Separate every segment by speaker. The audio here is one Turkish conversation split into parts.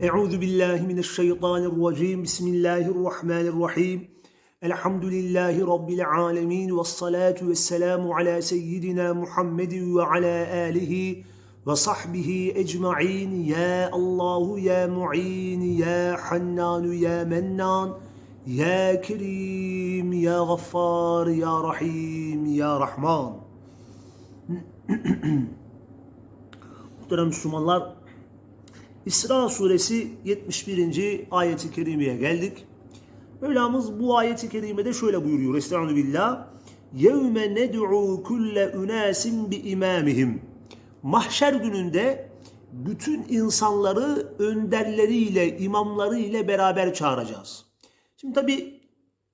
Speaker 1: Euzu billahi mineşşeytanirracim. Bismillahirrahmanirrahim. Elhamdülillahi rabbil alamin ve salatu vesselamu ala seyyidina Muhammedin ve ala alihi ve sahbihi ecmaîn. Ya Allahu ya Muin ya Hannan ya Mennan ya Kerim ya Gaffar ya Rahim ya Rahman. Muhterem Müslümanlar, İsra suresi 71. ayeti kerimeye geldik. Mevlamız bu ayeti kerimede şöyle buyuruyor. Estaizu billah. Yevme ned'u kulle unasin bi imamihim. Mahşer gününde bütün insanları önderleriyle, imamlarıyla beraber çağıracağız. Şimdi tabi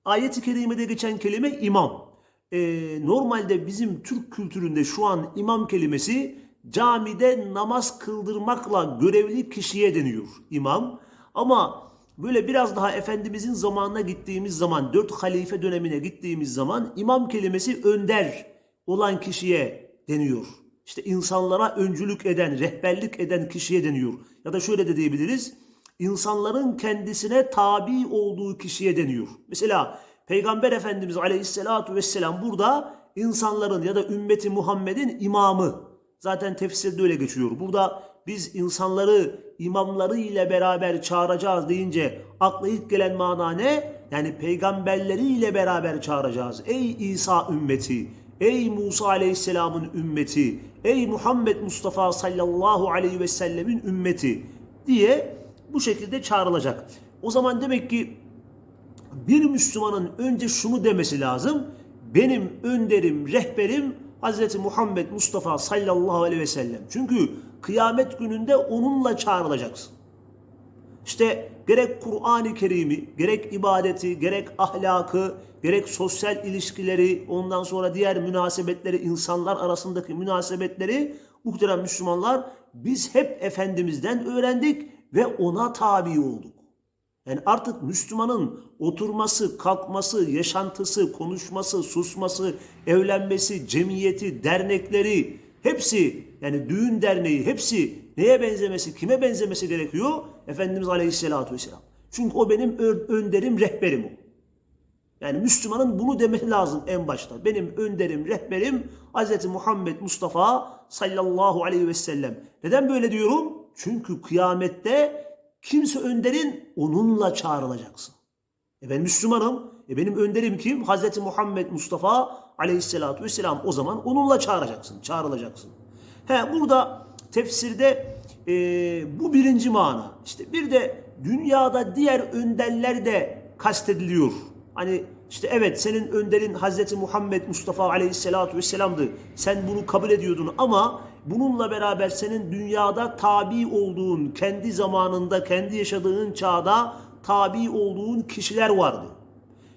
Speaker 1: ayeti kerimede geçen kelime imam. Ee, normalde bizim Türk kültüründe şu an imam kelimesi camide namaz kıldırmakla görevli kişiye deniyor imam. Ama böyle biraz daha Efendimizin zamanına gittiğimiz zaman, dört halife dönemine gittiğimiz zaman imam kelimesi önder olan kişiye deniyor. İşte insanlara öncülük eden, rehberlik eden kişiye deniyor. Ya da şöyle de diyebiliriz. insanların kendisine tabi olduğu kişiye deniyor. Mesela Peygamber Efendimiz Aleyhisselatü Vesselam burada insanların ya da ümmeti Muhammed'in imamı. Zaten tefsirde öyle geçiyor. Burada biz insanları imamları ile beraber çağıracağız deyince akla ilk gelen mana ne? Yani peygamberleriyle beraber çağıracağız. Ey İsa ümmeti, ey Musa aleyhisselamın ümmeti, ey Muhammed Mustafa sallallahu aleyhi ve sellemin ümmeti diye bu şekilde çağrılacak. O zaman demek ki bir Müslümanın önce şunu demesi lazım. Benim önderim, rehberim Hz. Muhammed Mustafa sallallahu aleyhi ve sellem. Çünkü kıyamet gününde onunla çağrılacaksın. İşte gerek Kur'an-ı Kerim'i, gerek ibadeti, gerek ahlakı, gerek sosyal ilişkileri, ondan sonra diğer münasebetleri, insanlar arasındaki münasebetleri muhterem Müslümanlar biz hep Efendimiz'den öğrendik ve ona tabi olduk. Yani artık Müslümanın oturması, kalkması, yaşantısı, konuşması, susması, evlenmesi, cemiyeti, dernekleri hepsi yani düğün derneği hepsi neye benzemesi, kime benzemesi gerekiyor? Efendimiz Aleyhisselatü Vesselam. Çünkü o benim önderim, rehberim o. Yani Müslümanın bunu demesi lazım en başta. Benim önderim, rehberim Hz. Muhammed Mustafa sallallahu aleyhi ve sellem. Neden böyle diyorum? Çünkü kıyamette kimse önderin onunla çağrılacaksın. E ben Müslümanım. E benim önderim kim? Hz. Muhammed Mustafa aleyhissalatu vesselam. O zaman onunla çağıracaksın, çağrılacaksın. He burada tefsirde e, bu birinci mana. İşte bir de dünyada diğer önderler de kastediliyor. Hani işte evet senin önderin Hz. Muhammed Mustafa aleyhissalatu vesselam'dı. Sen bunu kabul ediyordun ama bununla beraber senin dünyada tabi olduğun, kendi zamanında, kendi yaşadığın çağda tabi olduğun kişiler vardı.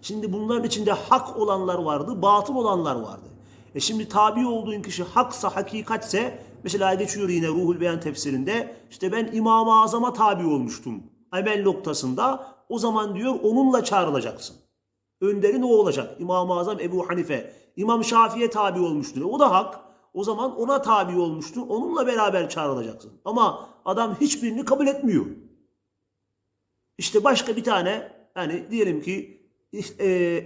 Speaker 1: Şimdi bunların içinde hak olanlar vardı, batıl olanlar vardı. E şimdi tabi olduğun kişi haksa, hakikatse mesela geçiyor yine Ruhul Beyan tefsirinde işte ben İmam-ı Azam'a tabi olmuştum. Amel noktasında o zaman diyor onunla çağrılacaksın. Önderin o olacak. İmam-ı Azam Ebu Hanife. İmam Şafii'ye tabi olmuştur. O da hak. O zaman ona tabi olmuştur. Onunla beraber çağrılacaksın. Ama adam hiçbirini kabul etmiyor. İşte başka bir tane yani diyelim ki e,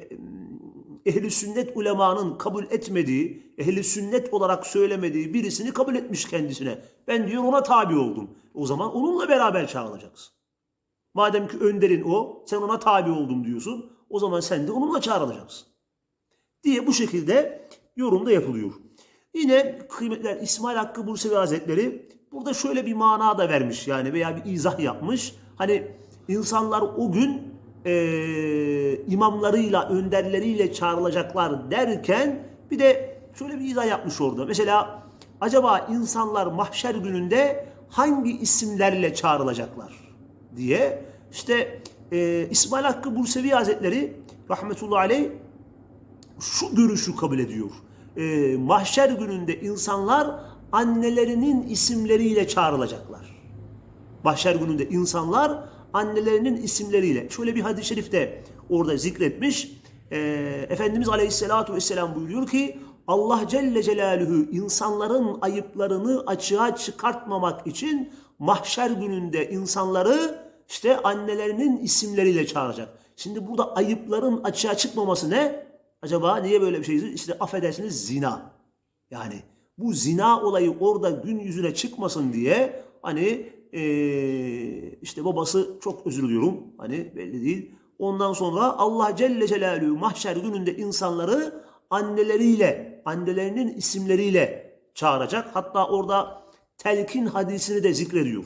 Speaker 1: ehli sünnet ulemanın kabul etmediği, ehli sünnet olarak söylemediği birisini kabul etmiş kendisine. Ben diyor ona tabi oldum. O zaman onunla beraber çağrılacaksın. Madem ki önderin o, sen ona tabi oldum diyorsun. O zaman sen de onunla çağrılacaksın. Diye bu şekilde yorumda yapılıyor. Yine kıymetler İsmail Hakkı Bursevi Hazretleri burada şöyle bir mana da vermiş yani veya bir izah yapmış. Hani insanlar o gün e, imamlarıyla, önderleriyle çağrılacaklar derken bir de şöyle bir izah yapmış orada. Mesela acaba insanlar mahşer gününde hangi isimlerle çağrılacaklar diye işte e, İsmail Hakkı Bursevi Hazretleri rahmetullahi aleyh şu görüşü kabul ediyor. E, mahşer gününde insanlar annelerinin isimleriyle çağrılacaklar. Mahşer gününde insanlar annelerinin isimleriyle. Şöyle bir hadis-i şerifte orada zikretmiş. E, Efendimiz Aleyhisselatü Vesselam buyuruyor ki Allah Celle Celaluhu insanların ayıplarını açığa çıkartmamak için mahşer gününde insanları işte annelerinin isimleriyle çağıracak. Şimdi burada ayıpların açığa çıkmaması ne? Acaba niye böyle bir şey? İşte affedersiniz zina. Yani bu zina olayı orada gün yüzüne çıkmasın diye hani eee, işte babası çok özür diliyorum hani belli değil. Ondan sonra Allah Celle Celaluhu mahşer gününde insanları anneleriyle, annelerinin isimleriyle çağıracak. Hatta orada telkin hadisini de zikrediyor.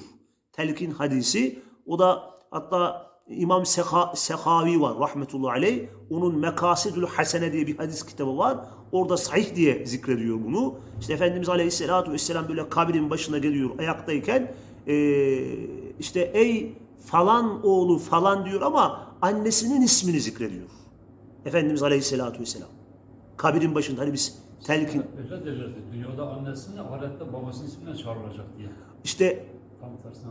Speaker 1: Telkin hadisi o da hatta İmam Seha, Sehavi var rahmetullahi aleyh. Onun Mekasidül Hasene diye bir hadis kitabı var. Orada sahih diye zikrediyor bunu. İşte Efendimiz Aleyhisselatü Vesselam böyle kabrin başına geliyor ayaktayken eee, işte ey falan oğlu falan diyor ama annesinin ismini zikrediyor. Efendimiz Aleyhisselatü Vesselam. Kabrin başında hani biz telkin
Speaker 2: Öyle derlerdi. Dünyada annesinin, ahirette babasının ismine çağrılacak diye.
Speaker 1: işte.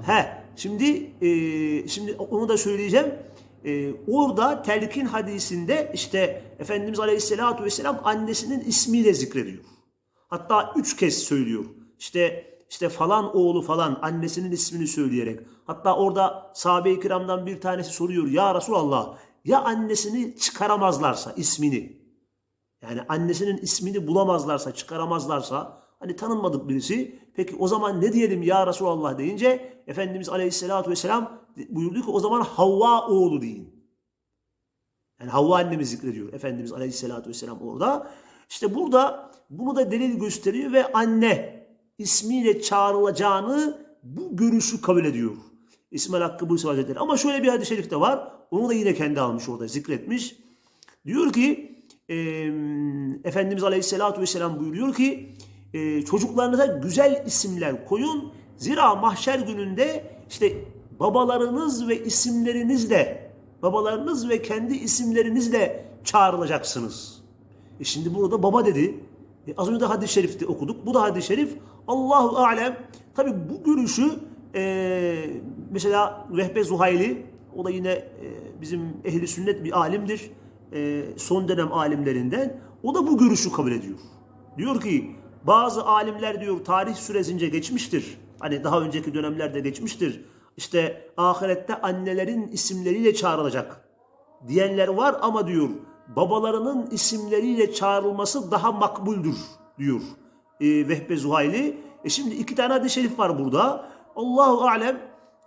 Speaker 1: He, şimdi e, şimdi onu da söyleyeceğim. E, orada telkin hadisinde işte Efendimiz Aleyhisselatü Vesselam annesinin ismiyle zikrediyor. Hatta üç kez söylüyor. İşte işte falan oğlu falan annesinin ismini söyleyerek. Hatta orada sahabe-i kiramdan bir tanesi soruyor. Ya Resulallah ya annesini çıkaramazlarsa ismini yani annesinin ismini bulamazlarsa, çıkaramazlarsa, hani tanınmadık birisi, peki o zaman ne diyelim ya Resulallah deyince, Efendimiz Aleyhisselatü Vesselam buyurdu ki o zaman Havva oğlu deyin. Yani Havva annemiz zikrediyor Efendimiz Aleyhisselatü Vesselam orada. İşte burada bunu da delil gösteriyor ve anne ismiyle çağrılacağını bu görüşü kabul ediyor. İsmail Hakkı Buysa Hazretleri. Ama şöyle bir hadis-i şerif de var. Onu da yine kendi almış orada zikretmiş. Diyor ki e, Efendimiz Aleyhisselatü Vesselam buyuruyor ki e, çocuklarınıza güzel isimler koyun. Zira mahşer gününde işte babalarınız ve isimlerinizle babalarınız ve kendi isimlerinizle çağrılacaksınız. E şimdi burada baba dedi. E az önce de hadis-i şerifte okuduk. Bu da hadis-i şerif. Allahu alem. Tabi bu görüşü e, mesela Vehbe Zuhayli o da yine e, bizim ehli sünnet bir alimdir. E, son dönem alimlerinden. O da bu görüşü kabul ediyor. Diyor ki bazı alimler diyor tarih süresince geçmiştir. Hani daha önceki dönemlerde geçmiştir. İşte ahirette annelerin isimleriyle çağrılacak diyenler var ama diyor babalarının isimleriyle çağrılması daha makbuldür diyor e, Vehbe Zuhayli. E şimdi iki tane hadis-i şerif var burada. Allahu alem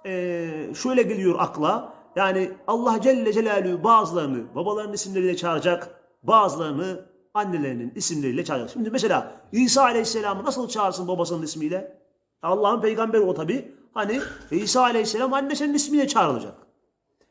Speaker 1: e, şöyle geliyor akla. Yani Allah Celle Celaluhu bazılarını babalarının isimleriyle çağıracak, bazılarını annelerinin isimleriyle çağıracak. Şimdi mesela İsa Aleyhisselam'ı nasıl çağırsın babasının ismiyle? Allah'ın peygamberi o tabi. Hani İsa Aleyhisselam annesinin ismiyle çağrılacak.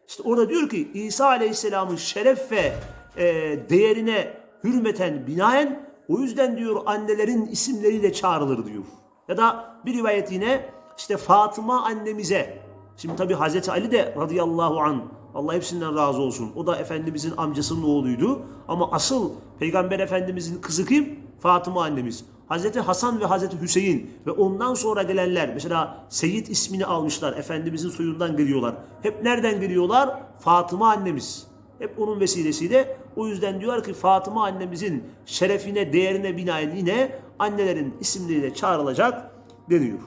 Speaker 1: İşte orada diyor ki İsa Aleyhisselam'ın şeref ve e, değerine hürmeten binaen o yüzden diyor annelerin isimleriyle çağrılır diyor. Ya da bir rivayet yine işte Fatıma annemize şimdi tabi Hazreti Ali de radıyallahu an Allah hepsinden razı olsun. O da Efendimizin amcasının oğluydu. Ama asıl Peygamber Efendimizin kızı kim? Fatıma annemiz. Hazreti Hasan ve Hazreti Hüseyin ve ondan sonra gelenler mesela Seyyid ismini almışlar. Efendimizin soyundan geliyorlar. Hep nereden geliyorlar? Fatıma annemiz. Hep onun vesilesiyle. O yüzden diyor ki Fatıma annemizin şerefine, değerine binaen yine annelerin isimleriyle çağrılacak deniyor.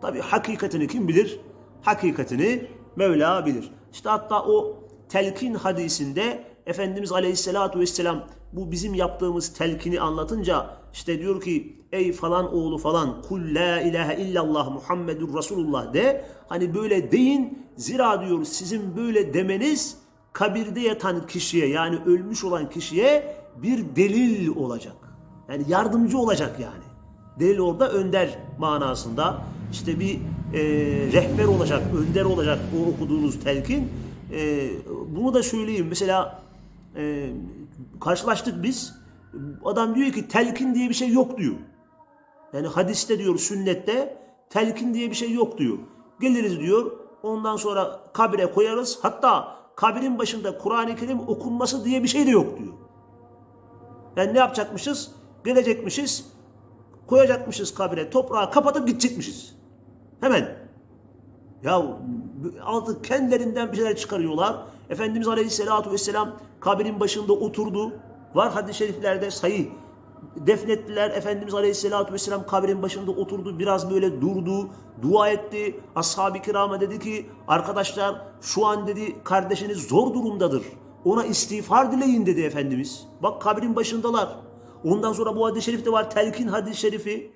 Speaker 1: Tabi hakikatini kim bilir? Hakikatini Mevla bilir. İşte hatta o telkin hadisinde Efendimiz Aleyhisselatü Vesselam bu bizim yaptığımız telkini anlatınca işte diyor ki ey falan oğlu falan kul la ilahe illallah Muhammedur Resulullah de hani böyle deyin zira diyor sizin böyle demeniz kabirde yatan kişiye yani ölmüş olan kişiye bir delil olacak. Yani yardımcı olacak yani. Delil orada önder manasında. İşte bir e, rehber olacak, önder olacak o okuduğunuz telkin. E, bunu da söyleyeyim. Mesela e, karşılaştık biz. Adam diyor ki telkin diye bir şey yok diyor. Yani hadiste diyor, sünnette telkin diye bir şey yok diyor. Geliriz diyor. Ondan sonra kabire koyarız. Hatta kabirin başında Kur'an-ı Kerim okunması diye bir şey de yok diyor. Yani ne yapacakmışız? Gelecekmişiz, koyacakmışız kabire, toprağı kapatıp gidecekmişiz. Hemen. Ya artık kendilerinden bir şeyler çıkarıyorlar. Efendimiz Aleyhisselatü Vesselam kabirin başında oturdu. Var hadis-i şeriflerde sayı. defnettiler. Efendimiz Aleyhisselatü Vesselam kabrin başında oturdu. Biraz böyle durdu. Dua etti. Ashab-ı kirama dedi ki arkadaşlar şu an dedi kardeşiniz zor durumdadır. Ona istiğfar dileyin dedi Efendimiz. Bak kabrin başındalar. Ondan sonra bu hadis-i şerifte var telkin hadis-i şerifi.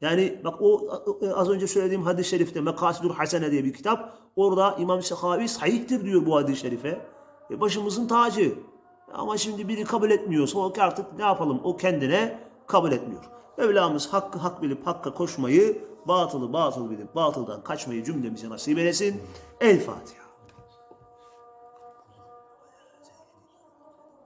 Speaker 1: Yani bak o az önce söylediğim hadis-i şerifte Mekasidur Hasene diye bir kitap. Orada İmam Sehavi sahihtir diyor bu hadis-i şerife. E başımızın tacı. Ama şimdi biri kabul etmiyorsa o artık ne yapalım o kendine kabul etmiyor. Mevlamız hakkı hak bilip hakka koşmayı, batılı batıl bilip batıldan kaçmayı cümlemize nasip eylesin. El Fatiha.